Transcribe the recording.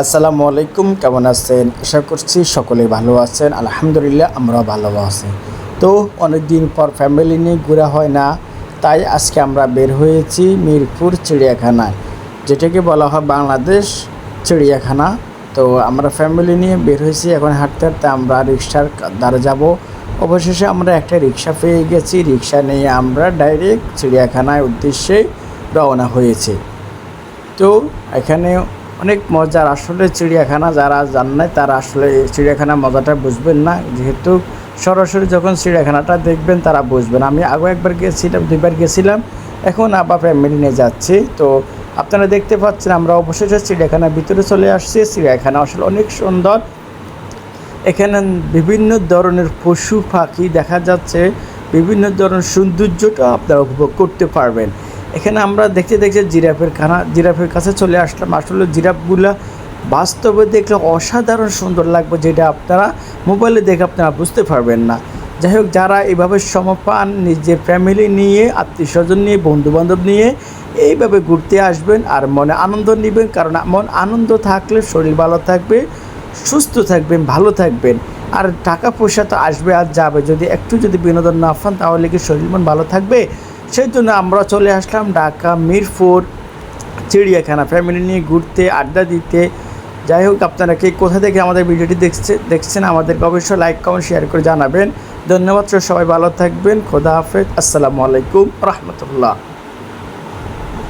আসসালামু আলাইকুম, কেমন আছেন? আশা করছি সকলেই ভালো আছেন। আলহামদুলিল্লাহ, আমরাও ভালো আছি। তো অনেক দিন পর ফ্যামিলি নিয়ে ঘোরা হয় না, তাই আজকে আমরা বের হয়েছি মিরপুর চিড়িয়াখানায় যেটাকে বলা হয় বাংলাদেশ চিড়িয়াখানা। তো আমরা ফ্যামিলি নিয়ে বের হয়েছি, এখন হাঁটতে হাঁটতে আমরা রিক্সার দ্বারা যাব। অবশেষে আমরা একটা রিক্সা পেয়ে গেছি। রিক্সা নিয়ে আমরা ডাইরেক্ট চিড়িয়াখানায় উদ্দেশ্যে রওনা হয়েছে। তো এখানে অনেক মজার। আসলে চিড়িয়াখানা যারা জান নাই, তারা আসলে চিড়িয়াখানার মজাটা বুঝবেন না। যেহেতু সরাসরি যখন চিড়িয়াখানাটা দেখবেন, তারা বুঝবেন। আমি আগে একবার গেছিলাম, দুইবার গেছিলাম। এখন আবার ফ্যামিলি নিয়ে যাচ্ছি। তো আপনারা দেখতে পাচ্ছেন, আমরা অবশেষে চিড়িয়াখানার ভিতরে চলে আসছি। চিড়িয়াখানা আসলে অনেক সুন্দর। এখানে বিভিন্ন ধরনের পশু পাখি দেখা যাচ্ছে। বিভিন্ন ধরনের সৌন্দর্যটা আপনারা উপভোগ করতে পারবেন। এখানে আমরা দেখতে দেখতে জিরাফের খানা জিরাফের কাছে চলে আসলাম। আসলে জিরাফগুলা বাস্তবে দেখলে অসাধারণ সুন্দর লাগবে যেটা আপনারা মোবাইলে দেখে আপনারা বুঝতে পারবেন না। যাই হোক, যারা এভাবে সময় পান নিজের ফ্যামিলি নিয়ে, আত্মীয় স্বজন নিয়ে, বন্ধুবান্ধব নিয়ে, এইভাবে ঘুরতে আসবেন আর মনে আনন্দ নেবেন। কারণ মন আনন্দ থাকলে শরীর ভালো থাকবে, সুস্থ থাকবেন, ভালো থাকবেন। আর টাকা পয়সা তো আসবে আর যাবে। যদি একটু যদি বিনোদন না পান, তাহলে কি শরীর মন ভালো থাকবে? সেই জন্য আমরা চলে আসলাম ঢাকা, মিরপুর, চিড়িয়াখানা। ফ্যামিলি নিয়ে ঘুরতে, আড্ডা দিতে। যাই হোক, আপনারা কে কোথা থেকে আমাদের ভিডিওটি দেখছে দেখছেন, আমাদেরকে অবশ্যই লাইক কমেন্ট শেয়ার করে জানাবেন। ধন্যবাদ, সবাই ভালো থাকবেন। খোদা হাফেজ। আসসালামু আলাইকুম, রহমতুল্লাহ।